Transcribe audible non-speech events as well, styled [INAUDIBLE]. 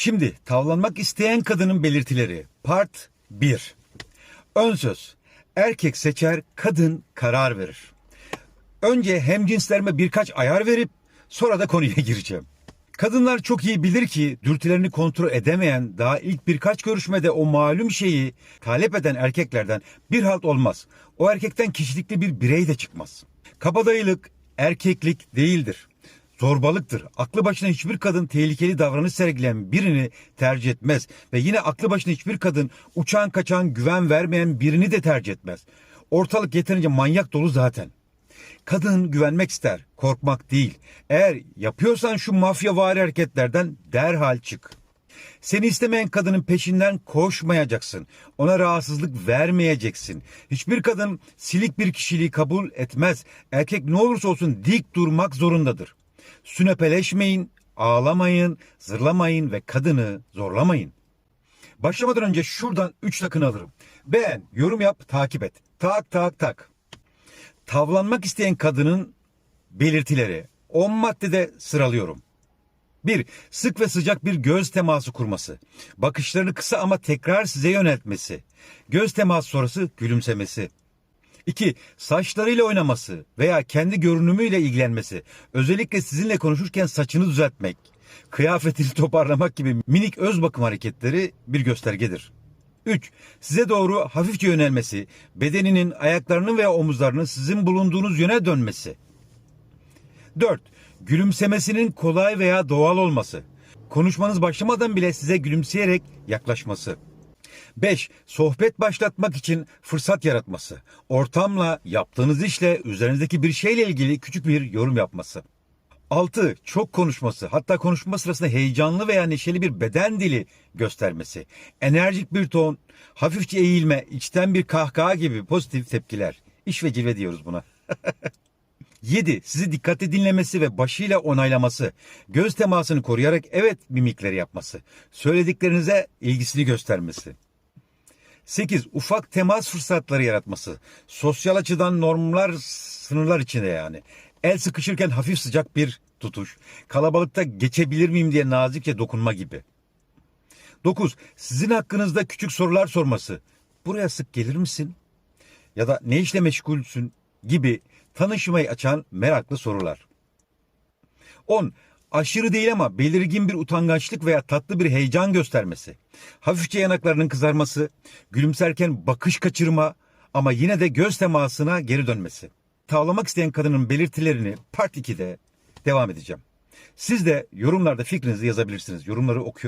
Şimdi tavlanmak isteyen kadının belirtileri. Part 1. Ön söz. Erkek seçer, kadın karar verir. Önce hemcinslerime birkaç ayar verip sonra da konuya [LAUGHS] gireceğim. Kadınlar çok iyi bilir ki dürtülerini kontrol edemeyen daha ilk birkaç görüşmede o malum şeyi talep eden erkeklerden bir halt olmaz. O erkekten kişilikli bir birey de çıkmaz. Kabadayılık erkeklik değildir. Zorbalıktır. Aklı başına hiçbir kadın tehlikeli davranış sergileyen birini tercih etmez. Ve yine aklı başına hiçbir kadın uçan kaçan güven vermeyen birini de tercih etmez. Ortalık yeterince manyak dolu zaten. Kadın güvenmek ister, korkmak değil. Eğer yapıyorsan şu mafyavari hareketlerden derhal çık. Seni istemeyen kadının peşinden koşmayacaksın. Ona rahatsızlık vermeyeceksin. Hiçbir kadın silik bir kişiliği kabul etmez. Erkek ne olursa olsun dik durmak zorundadır. Sünepeleşmeyin, ağlamayın, zırlamayın ve kadını zorlamayın. Başlamadan önce şuradan 3 takını alırım. Beğen, yorum yap, takip et. Tak tak tak tavlanmak isteyen kadının belirtileri 10 maddede sıralıyorum. 1. Sık ve sıcak bir göz teması kurması. Bakışlarını kısa ama tekrar size yöneltmesi. Göz teması sonrası gülümsemesi. 2. Saçlarıyla oynaması veya kendi görünümüyle ilgilenmesi. Özellikle sizinle konuşurken saçını düzeltmek, kıyafetini [LAUGHS] toparlamak gibi minik öz bakım hareketleri bir göstergedir. 3. Size doğru hafifçe yönelmesi, bedeninin, ayaklarının veya omuzlarının sizin bulunduğunuz yöne dönmesi. 4. Gülümsemesinin kolay veya doğal olması. Konuşmanız başlamadan bile size gülümseyerek yaklaşması. 5. Sohbet başlatmak için fırsat yaratması. Ortamla, yaptığınız işle, üzerinizdeki bir şeyle ilgili küçük bir yorum yapması. 6. Çok konuşması, hatta konuşma sırasında heyecanlı veya neşeli bir beden dili göstermesi. Enerjik bir ton, hafifçe eğilme, içten bir kahkaha gibi pozitif tepkiler. İş ve cilve diyoruz buna. [LAUGHS] 7. Sizi dikkatli dinlemesi ve başıyla onaylaması. Göz temasını koruyarak evet mimikleri yapması. Söylediklerinize ilgisini göstermesi. 8. Ufak temas fırsatları yaratması. Sosyal açıdan normlar, sınırlar içinde yani. El sıkışırken hafif sıcak bir tutuş. Kalabalıkta geçebilir miyim diye nazikçe dokunma gibi. 9. Sizin hakkınızda küçük sorular sorması. Buraya sık gelir misin? Ya da ne işle meşgulsün gibi tanışmayı açan meraklı sorular. 10. Aşırı değil ama belirgin bir utangaçlık veya tatlı bir heyecan göstermesi. Hafifçe yanaklarının kızarması, gülümserken bakış kaçırma ama yine de göz temasına geri dönmesi. Tavlamak isteyen kadının belirtilerini part 2'de devam edeceğim. Siz de yorumlarda fikrinizi yazabilirsiniz. Yorumları okuyorum.